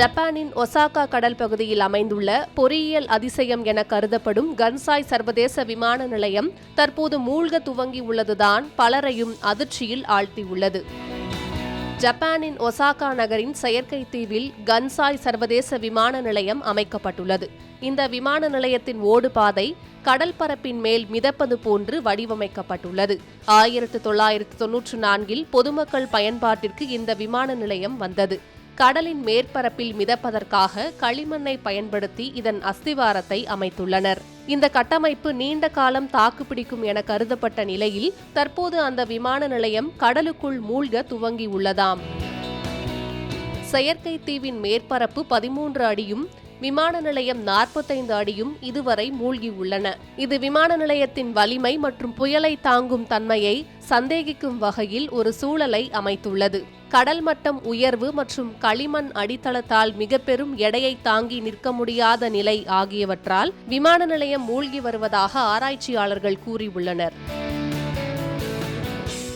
ஜப்பானின் ஒசாகா கடல் பகுதியில் அமைந்துள்ள பொறியியல் அதிசயம் என கருதப்படும் கன்சாய் சர்வதேச விமான நிலையம் தற்போது மூழ்க துவங்கி உள்ளதுதான் பலரையும் அதிர்ச்சியில் ஆழ்த்தியுள்ளது. ஜப்பானின் ஒசாகா நகரின் செயற்கை தீவில் கன்சாய் சர்வதேச விமான நிலையம் அமைக்கப்பட்டுள்ளது. இந்த விமான நிலையத்தின் ஓடுபாதை கடல் பரப்பின் மேல் மிதப்பது போன்று வடிவமைக்கப்பட்டுள்ளது. ஆயிரத்து தொள்ளாயிரத்து தொன்னூற்று நான்கில் பொதுமக்கள் பயன்பாட்டிற்கு இந்த விமான நிலையம் வந்தது. கடலின் மேற்பரப்பில் மிதப்பதற்காக களிமண்ணை பயன்படுத்தி இதன் அஸ்திவாரத்தை அமைத்துள்ளனர். இந்த கட்டமைப்பு நீண்ட காலம் தாக்குப்பிடிக்கும் என கருதப்பட்ட நிலையில் தற்போது அந்த விமான நிலையம் கடலுக்குள் மூழ்க துவங்கியுள்ளதாம். செயற்கை தீவின் மேற்பரப்பு பதிமூன்று அடியும் விமான நிலையம் நாற்பத்தைந்து அடியும் இதுவரை மூழ்கியுள்ளன. இது விமான நிலையத்தின் வலிமை மற்றும் புயலை தாங்கும் தன்மையை சந்தேகிக்கும் வகையில் ஒரு சூழலை அமைத்துள்ளது. கடல் மட்டம் உயர்வு மற்றும் களிமண் அடித்தளத்தால் மிக பெரும் எடையை தாங்கி நிற்க முடியாத நிலை ஆகியவற்றால் விமான நிலையம் மூழ்கி வருவதாக ஆராய்ச்சியாளர்கள் கூறியுள்ளனர்.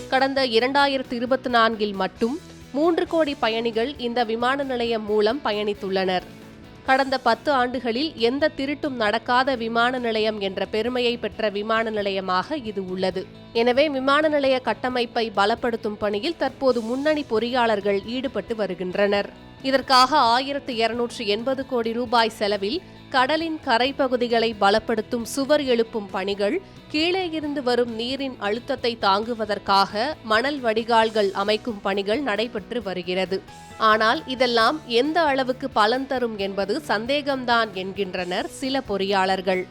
கடந்த இரண்டாயிரத்தி இருபத்தி நான்கில் மட்டும் மூன்று கோடி பயணிகள் இந்த விமான நிலையம் மூலம் பயணித்துள்ளனர். கடந்த பத்து ஆண்டுகளில் எந்த திருட்டும் நடக்காத விமான நிலையம் என்ற பெருமையை பெற்ற விமான நிலையமாக இது உள்ளது. எனவே விமான நிலைய கட்டமைப்பை பலப்படுத்தும் பணியில் தற்போது முன்னணி பொறியாளர்கள் ஈடுபட்டு வருகின்றனர். இதற்காக ஆயிரத்து இருநூற்று எண்பது கோடி ரூபாய் செலவில் கடலின் கரைப்பகுதிகளை பலப்படுத்தும் சுவர் எழுப்பும் பணிகள் கீழே இருந்து வரும் நீரின் அழுத்தத்தை தாங்குவதற்காக மணல் வடிகால்கள் அமைக்கும் பணிகள் நடைபெற்று வருகிறது. ஆனால் இதெல்லாம் எந்த அளவுக்கு பலன் தரும் என்பது சந்தேகம்தான் என்கின்றனர் சில பொறியாளர்கள்.